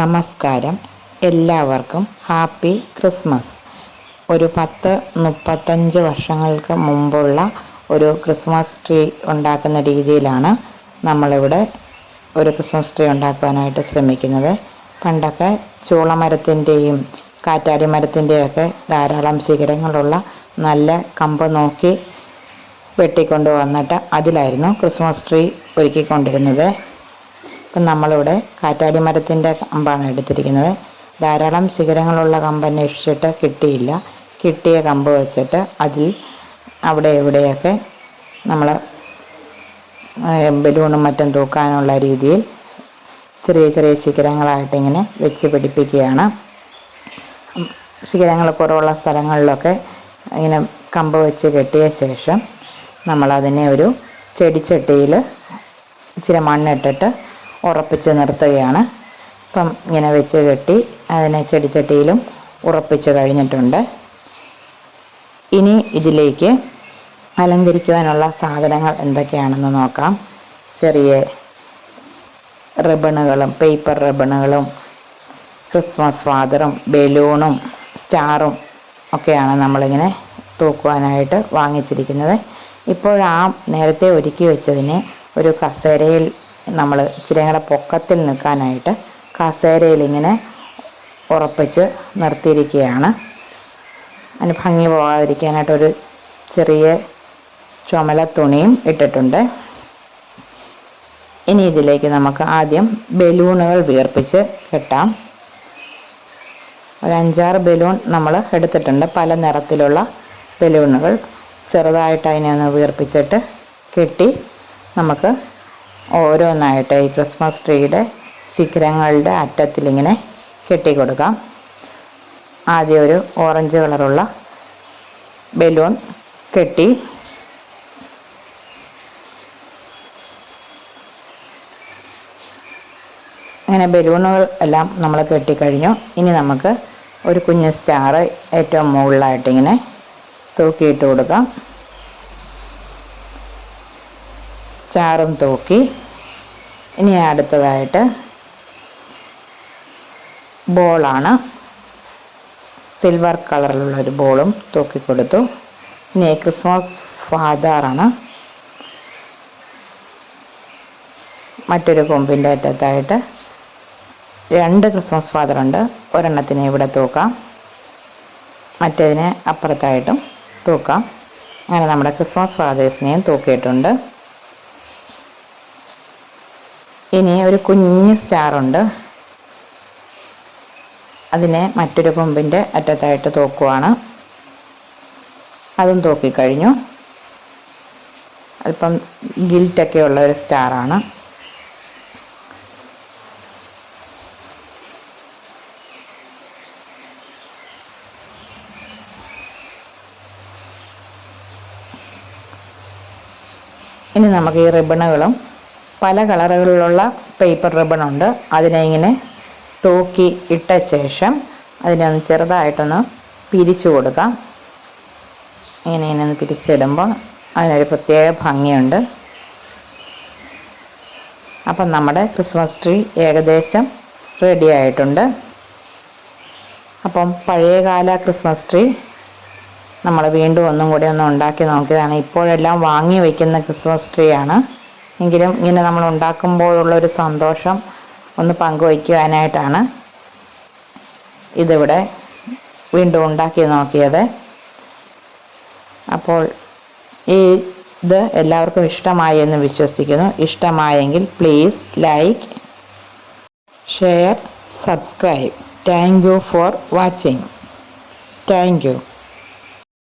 നമസ്കാരം. എല്ലാവർക്കും happy Christmas. ഒരു പത്ത് മുപ്പത്തഞ്ച് വർഷങ്ങൾക്ക് മുമ്പുള്ള ഒരു ക്രിസ്മസ് ട്രീ ഉണ്ടാക്കുന്ന രീതിയിലാണ് നമ്മളിവിടെ ഒരു ക്രിസ്മസ് ട്രീ ഉണ്ടാക്കുവാനായിട്ട് ശ്രമിക്കുന്നത്. പണ്ടൊക്കെ ചൂളമരത്തിന്റെയും കാറ്റാടി മരത്തിന്റെയൊക്കെ ധാരാളം ശിഖരങ്ങളുള്ള നല്ല കമ്പ് നോക്കി വെട്ടിക്കൊണ്ട് വന്നിട്ട് അതിലായിരുന്നു ക്രിസ്മസ് ട്രീ ഒരുക്കിക്കൊണ്ടിരുന്നത്. ഇപ്പം നമ്മളിവിടെ കാറ്റാടി മരത്തിന്റെ കമ്പാണ് എടുത്തിരിക്കുന്നത്. ധാരാളം ശിഖരങ്ങളുള്ള കമ്പ് അന്വേഷിച്ചിട്ട് കിട്ടിയില്ല. കിട്ടിയ കമ്പ് വെച്ചിട്ട് അതിൽ അവിടെ എവിടെയൊക്കെ നമ്മൾ ബലൂണും മറ്റും തൂക്കാനുള്ള രീതിയിൽ ചെറിയ ചെറിയ ശിഖരങ്ങളായിട്ട് ഇങ്ങനെ വെച്ച് പിടിപ്പിക്കുകയാണ്. ശിഖരങ്ങൾ കുറവുള്ള സ്ഥലങ്ങളിലൊക്കെ ഇങ്ങനെ കമ്പ് വെച്ച് കെട്ടിയ ശേഷം നമ്മളതിനെ ഒരു ചെടിച്ചട്ടിയിൽ ഇച്ചിരി മണ്ണിട്ടിട്ട് ഉറപ്പിച്ച് നിർത്തുകയാണ്. ഇപ്പം ഇങ്ങനെ വെച്ച് കെട്ടി അതിനെ ചെടിച്ചട്ടിയിലും ഉറപ്പിച്ച് കഴിഞ്ഞിട്ടുണ്ട്. ഇനി ഇതിലേക്ക് അലങ്കരിക്കുവാനുള്ള സാധനങ്ങൾ എന്തൊക്കെയാണെന്ന് നോക്കാം. ചെറിയ റിബണുകളും പേപ്പർ റിബണുകളും ക്രിസ്മസ് ഫാദറും ബലൂണും സ്റ്റാറും ഒക്കെയാണ് നമ്മളിങ്ങനെ തൂക്കുവാനായിട്ട് വാങ്ങിച്ചിരിക്കുന്നത്. ഇപ്പോൾ ആ നേരത്തെ ഒരുക്കി വെച്ചതിനെ ഒരു കസേരയിൽ നമ്മൾ ഇച്ചിരി പൊക്കത്തിൽ നിൽക്കാനായിട്ട് കസേരയിൽ ഇങ്ങനെ ഉറപ്പിച്ച് നിർത്തിയിരിക്കുകയാണ്. അതിന് ഭംഗി പോകാതിരിക്കാനായിട്ടൊരു ചെറിയ ചുമല തുണിയും ഇട്ടിട്ടുണ്ട്. ഇനി ഇതിലേക്ക് നമുക്ക് ആദ്യം ബലൂണുകൾ വീർപ്പിച്ച് കെട്ടാം. ഒരു അഞ്ചാറ് ബലൂൺ നമ്മൾ എടുത്തിട്ടുണ്ട്. പല നിറത്തിലുള്ള ബലൂണുകൾ ചെറുതായിട്ട് അതിനെ ഒന്ന് വീർപ്പിച്ചിട്ട് കെട്ടി നമുക്ക് ഓരോന്നായിട്ട് ഈ ക്രിസ്മസ് ട്രീയുടെ ശിഖരങ്ങളുടെ അറ്റത്തിലിങ്ങനെ കെട്ടിക്കൊടുക്കാം. ആദ്യം ഒരു ഓറഞ്ച് കളറുള്ള ബലൂൺ കെട്ടി അങ്ങനെ ബലൂണുകൾ എല്ലാം നമ്മൾ കെട്ടിക്കഴിഞ്ഞു. ഇനി നമുക്ക് ഒരു കുഞ്ഞ് സ്റ്റാർ ഏറ്റവും മുകളിലായിട്ട് ഇങ്ങനെ തൂക്കിയിട്ട് കൊടുക്കാം. സ്റ്റാറും തൂക്കി. ഇനി അടുത്തതായിട്ട് ബോളാണ്. സിൽവർ കളറിലുള്ള ഒരു ബോളും തൂക്കി കൊടുത്തു. ഇനി ക്രിസ്മസ് ഫാദറാണ് മറ്റൊരു കൊമ്പിന്റെ അറ്റത്തായിട്ട് രണ്ട് ക്രിസ്മസ് ഫാദർ ഉണ്ട്. ഒരെണ്ണത്തിനെ ഇവിടെ തൂക്കാം. മറ്റേതിനെ അപ്പുറത്തായിട്ടും തൂക്കാം. അങ്ങനെ നമ്മുടെ ക്രിസ്മസ് ഫാദേഴ്സിനെയും തൂക്കിയിട്ടുണ്ട്. ഇനി ഒരു കുഞ്ഞ് സ്റ്റാർ ഉണ്ട്. അതിനെ മറ്റൊരു കൊമ്പിന്റെ അറ്റത്തായിട്ട് തൂക്കുവാണ്. അതും തൂക്കിക്കഴിഞ്ഞു. അല്പം ഗിൽറ്റൊക്കെ ഉള്ള ഒരു സ്റ്റാറാണ് ഇനി നമുക്ക് ഈ റിബണുകളും പല കളറുകളിലുള്ള പേപ്പർ റിബൺ ഉണ്ട്. അതിനെ ഇങ്ങനെ തൂക്കി ഇട്ട ശേഷം അതിനെ ഒന്ന് ചെറുതായിട്ടൊന്ന് പിരിച്ചു കൊടുക്കാം. ഇങ്ങനെ ഇങ്ങനെ ഒന്ന് പിരിച്ചിടുമ്പോൾ അതിനൊരു പ്രത്യേക ഭംഗിയുണ്ട്. അപ്പം നമ്മുടെ ക്രിസ്മസ് ട്രീ ഏകദേശം റെഡി ആയിട്ടുണ്ട്. അപ്പം പഴയകാല ക്രിസ്മസ് ട്രീ നമ്മൾ വീണ്ടും ഒന്നും കൂടി ഒന്ന് ഉണ്ടാക്കി നോക്കിയതാണ്. ഇപ്പോഴെല്ലാം വാങ്ങി വയ്ക്കുന്ന ക്രിസ്മസ് ട്രീ ആണ്. എങ്കിലും ഇങ്ങനെ നമ്മൾ ഉണ്ടാക്കുമ്പോഴുള്ള ഒരു സന്തോഷം ഒന്ന് പങ്കുവയ്ക്കുവാനായിട്ടാണ് ഇതിവിടെ വീണ്ടും ഉണ്ടാക്കി നോക്കിയത്. അപ്പോൾ ഈ ഇത് എല്ലാവർക്കും ഇഷ്ടമായി എന്ന് വിശ്വസിക്കുന്നു. ഇഷ്ടമായെങ്കിൽ please like share subscribe. Thank you for watching. Thank you.